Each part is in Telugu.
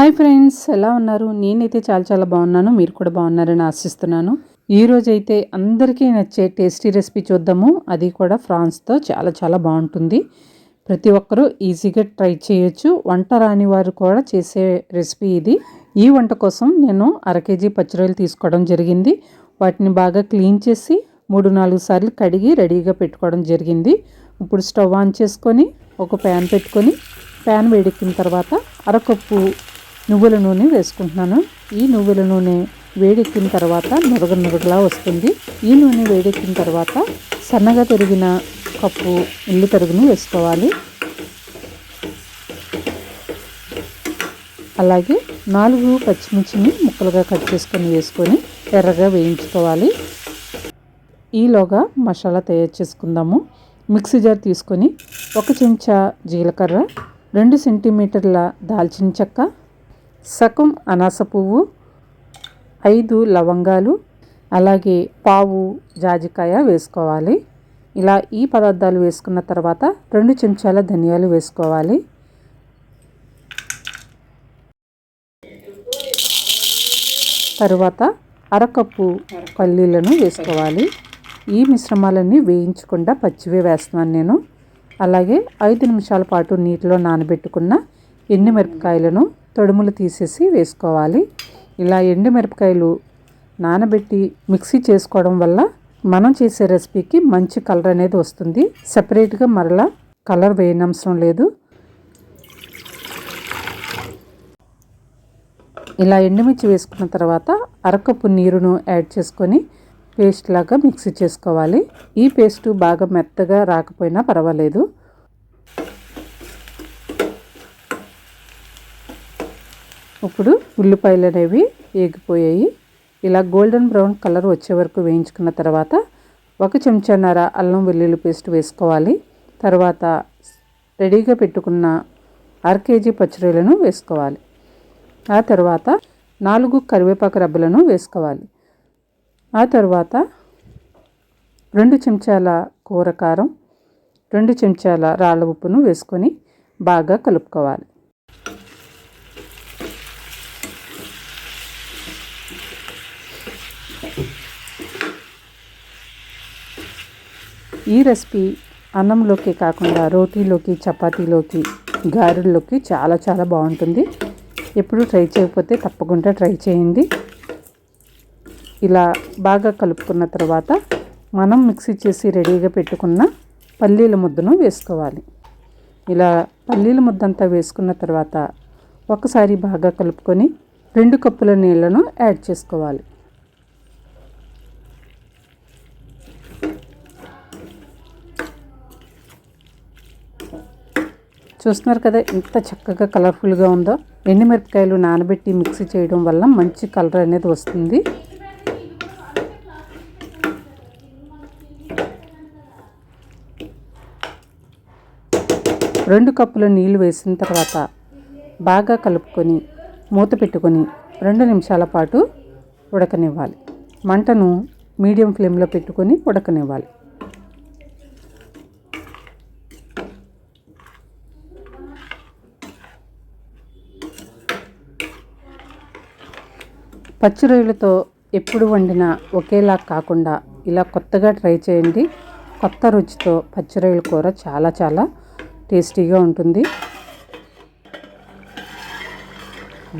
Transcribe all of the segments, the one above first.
హాయ్ ఫ్రెండ్స్ ఎలా ఉన్నారు? నేనైతే చాలా చాలా బాగున్నాను. మీరు కూడా బాగున్నారని ఆశిస్తున్నాను. ఈ రోజైతే అందరికీ నచ్చే టేస్టీ రెసిపీ చూద్దాము. అది కూడా ఫ్రాన్స్తో చాలా చాలా బాగుంటుంది. ప్రతి ఒక్కరూ ఈజీగా ట్రై చేయొచ్చు. వంట రాని వారు కూడా చేసే రెసిపీ ఇది. ఈ వంట కోసం నేను అర కేజీ పచ్చిరొయ్యలు తీసుకోవడం జరిగింది. వాటిని బాగా క్లీన్ చేసి మూడు నాలుగు సార్లు కడిగి రెడీగా పెట్టుకోవడం జరిగింది. ఇప్పుడు స్టవ్ ఆన్ చేసుకొని ఒక ప్యాన్ పెట్టుకొని ప్యాన్ వేడెక్కిన తర్వాత అరకప్పు నువ్వుల నూనె వేసుకుంటున్నాను. ఈ నువ్వుల నూనె వేడెక్కిన తర్వాత నురగ నురగలా వస్తుంది. ఈ నూనె వేడెక్కిన తర్వాత సన్నగా తరిగిన కప్పు ఉల్లి తరుగును వేసుకోవాలి. అలాగే నాలుగు పచ్చిమిర్చిని ముక్కలుగా కట్ చేసుకొని వేసుకొని ఎర్రగా వేయించుకోవాలి. ఈలోగా మసాలా తయారు చేసుకుందాము. మిక్సీ జార్ తీసుకొని ఒక చెంచా జీలకర్ర రెండు సెంటీమీటర్ల దాల్చిన చెక్క సగం అనాస పువ్వు ఐదు లవంగాలు అలాగే పావు జాజికాయ వేసుకోవాలి. ఇలా ఈ పదార్థాలు వేసుకున్న తర్వాత రెండు చెంచాల ధనియాలు వేసుకోవాలి. తరువాత అరకప్పు పల్లీలను వేసుకోవాలి. ఈ మిశ్రమాలన్నీ వేయించకుండా పచ్చివే వేస్తున్నాను నేను. అలాగే ఐదు నిమిషాల పాటు నీటిలో నానబెట్టుకున్న ఎండుమిరపకాయలను తొడుములు తీసేసి వేసుకోవాలి. ఇలా ఎండుమిరపకాయలు నానబెట్టి మిక్సీ చేసుకోవడం వల్ల మనం చేసే రెసిపీకి మంచి కలర్ అనేది వస్తుంది. సపరేట్గా మరలా కలర్ వేయనవసరం లేదు. ఇలా ఎండుమిర్చి వేసుకున్న తర్వాత అరకప్పు నీరును యాడ్ చేసుకొని పేస్ట్ లాగా మిక్సీ చేసుకోవాలి. ఈ పేస్ట్ బాగా మెత్తగా రాకపోయినా పర్వాలేదు. ఇప్పుడు ఉల్లిపాయలు అనేవి వేగిపోయాయి ఇలా గోల్డెన్ బ్రౌన్ కలర్ వచ్చే వరకు వేయించుకున్న తర్వాత ఒక చెంచాన్నర అల్లం వెల్లుల్లి పేస్ట్ వేసుకోవాలి. తర్వాత రెడీగా పెట్టుకున్న అర కేజీ పచ్చిరొయ్యలను వేసుకోవాలి. ఆ తర్వాత నాలుగు కరివేపాకు రబ్బలను వేసుకోవాలి. ఆ తర్వాత రెండు చెంచాల కూరకారం రెండు చెంచాల రాళ్ళ ఉప్పును వేసుకొని బాగా కలుపుకోవాలి. ఈ రెసిపీ అన్నంలోకి కాకుండా రోటీలోకి చపాతీలోకి గారెల్లోకి చాలా చాలా బాగుంటుంది. ఎప్పుడు ట్రై చేయకపోతే తప్పకుండా ట్రై చేయండి. ఇలా బాగా కలుపుకున్న తర్వాత మనం మిక్సీ చేసి రెడీగా పెట్టుకున్న పల్లీల ముద్దను వేసుకోవాలి. ఇలా పల్లీల ముద్దంతా వేసుకున్న తర్వాత ఒకసారి బాగా కలుపుకొని రెండు కప్పుల నీళ్ళను యాడ్ చేసుకోవాలి. చూస్తున్నారు కదా ఎంత చక్కగా కలర్ఫుల్గా ఉందో. ఎండుమిరపకాయలు నానబెట్టి మిక్సీ చేయడం వల్ల మంచి కలర్ అనేది వస్తుంది. రెండు కప్పుల నీళ్ళు వేసిన తర్వాత బాగా కలుపుకొని మూత పెట్టుకొని రెండు నిమిషాల పాటు ఉడకనివ్వాలి. మంటను మీడియం ఫ్లేమ్లో పెట్టుకొని ఉడకనివ్వాలి. పచ్చి రొయ్యలతో ఎప్పుడు వండినా ఒకేలా కాకుండా ఇలా కొత్తగా ట్రై చేయండి. కొత్త రుచితో పచ్చి రొయ్యల కూర చాలా చాలా టేస్టీగా ఉంటుంది.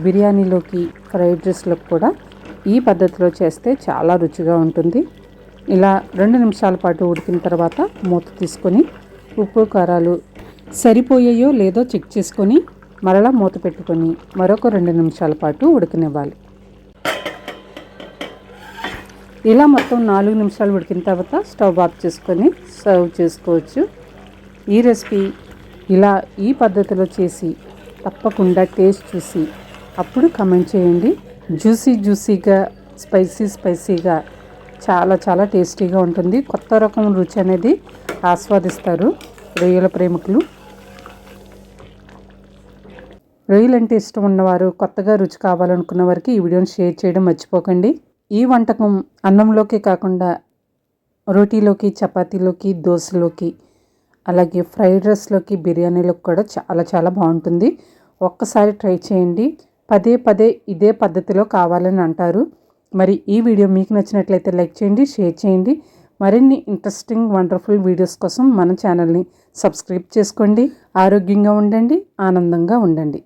బిర్యానీలోకి ఫ్రైడ్ రైస్లోకి కూడా ఈ పద్ధతిలో చేస్తే చాలా రుచిగా ఉంటుంది. ఇలా రెండు నిమిషాల పాటు ఉడికిన తర్వాత మూత తీసుకొని ఉప్పు కారాలు సరిపోయాయో లేదో చెక్ చేసుకొని మరలా మూత పెట్టుకొని మరొక రెండు నిమిషాల పాటు ఉడకనివ్వాలి. ఇలా మొత్తం నాలుగు నిమిషాలు ఉడికిన తర్వాత స్టవ్ ఆఫ్ చేసుకొని సర్వ్ చేసుకోవచ్చు. ఈ రెసిపీ ఇలా ఈ పద్ధతిలో చేసి తప్పకుండా టేస్ట్ చూసి అప్పుడు కమెంట్ చేయండి. జ్యూసీ జ్యూసీగా స్పైసీ స్పైసీగా చాలా చాలా టేస్టీగా ఉంటుంది. కొత్త రకం రుచి అనేది ఆస్వాదిస్తారు రొయ్యల ప్రేమికులు. రొయ్యలు అంటే ఇష్టం ఉన్నవారు కొత్తగా రుచి కావాలనుకున్న వారికి ఈ వీడియోని షేర్ చేయడం మర్చిపోకండి. ఈ వంటకం అన్నంలోకి కాకుండా రోటీలోకి చపాతీలోకి దోశలోకి అలాగే ఫ్రైడ్ రైస్లోకి బిర్యానీలోకి కూడా చాలా చాలా బాగుంటుంది. ఒక్కసారి ట్రై చేయండి. పదే పదే ఇదే పద్ధతిలో కావాలని అంటారు. మరి ఈ వీడియో మీకు నచ్చినట్లయితే లైక్ చేయండి షేర్ చేయండి. మరిన్ని ఇంట్రెస్టింగ్ వండర్ఫుల్ వీడియోస్ కోసం మన ఛానల్ని సబ్స్క్రైబ్ చేసుకోండి. ఆరోగ్యంగా ఉండండి ఆనందంగా ఉండండి.